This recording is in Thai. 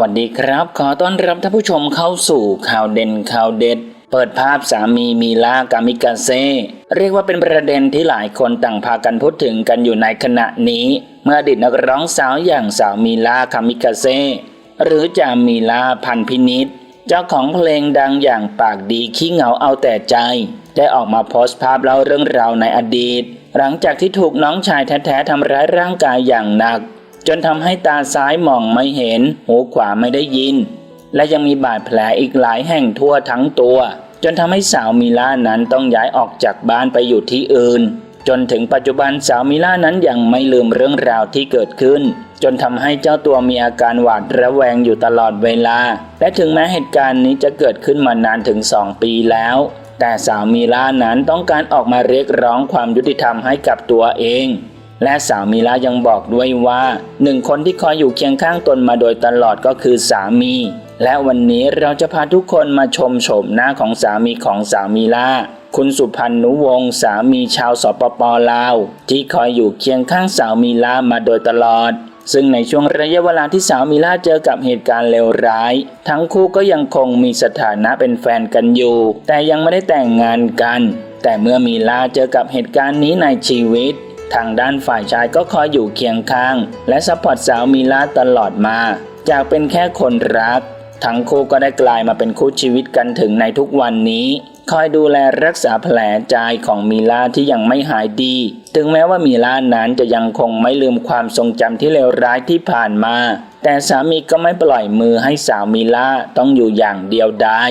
วัสดีครับ ขอต้อนรับท่านผู้ชมเข้าสู่ข่าวเด่นข่าวเด็ด เปิดภาพสามีมีลากามิกาเซเรียกว่าเป็นประเด็นที่หลายคนต่างพากันพูดถึงกันอยู่ในขณะนี้ เมื่ออดีตนักร้องสาวอย่างสาวมีลาคามิกาเซหรือจามีลาพันพินิษเจ้าของเพลงดังอย่างปากดีขี้เหงาเอาแต่ใจ ได้ออกมาโพสต์ภาพเล่าเรื่องราวในอดีต หลังจากที่ถูกน้องชายแท้ๆทำร้ายร่างกายอย่างหนัก จนทำให้ตาซ้ายมองไม่เห็น หูขวาไม่ได้ยิน และยังมีบาดแผลอีกหลายแห่งทั่วทั้งตัว จนทำให้สาวมิล่านั้นต้องย้ายออกจากบ้านไปอยู่ที่อื่น จนถึงปัจจุบันสาวมิล่านั้นยังไม่ลืมเรื่องราวที่เกิดขึ้น จนทำให้เจ้าตัวมีอาการหวาดระแวงอยู่ตลอดเวลา และถึงแม้เหตุการณ์นี้จะเกิดขึ้นมานานถึง 2 ปีแล้วแต่สาวมิล่านั้นต้องการออกมาเรียกร้องความยุติธรรมให้กับตัวเอง และสาวมีลายังบอกด้วยว่าหนึ่งคนที่คอยอยู่เคียงข้างตนมาโดยตลอดก็คือสามี และวันนี้เราจะพาทุกคนมาชมโฉมหน้าของสามีของสาวมีลาคุณสุพันธ์นุวงศ์สามีชาวสปปลาว ที่คอยอยู่เคียงข้างสาวมีลามาโดยตลอด ซึ่งในช่วงระยะเวลาที่สาวมีลาเจอกับเหตุการณ์เลวร้าย ทั้งคู่ก็ยังคงมีสถานะเป็นแฟนกันอยู่ แต่ยังไม่ได้แต่งงานกัน แต่เมื่อมีลาเจอกับเหตุการณ์นี้ในชีวิต ทางด้านฝ่ายชายก็คอยอยู่เคียงข้าง และซัพพอร์ตสาวมีลาตลอดมา จากเป็นแค่คนรัก ทั้งคู่ก็ได้กลายมาเป็นคู่ชีวิตกันถึงในทุกวันนี้ คอยดูแลรักษาแผลใจของมีลาที่ยังไม่หายดี ถึงแม้ว่ามีลานั้นจะยังคงไม่ลืมความทรงจำที่เลวร้ายที่ผ่านมา แต่สามีก็ไม่ปล่อยมือให้สาวมีลาต้องอยู่อย่างเดียวดาย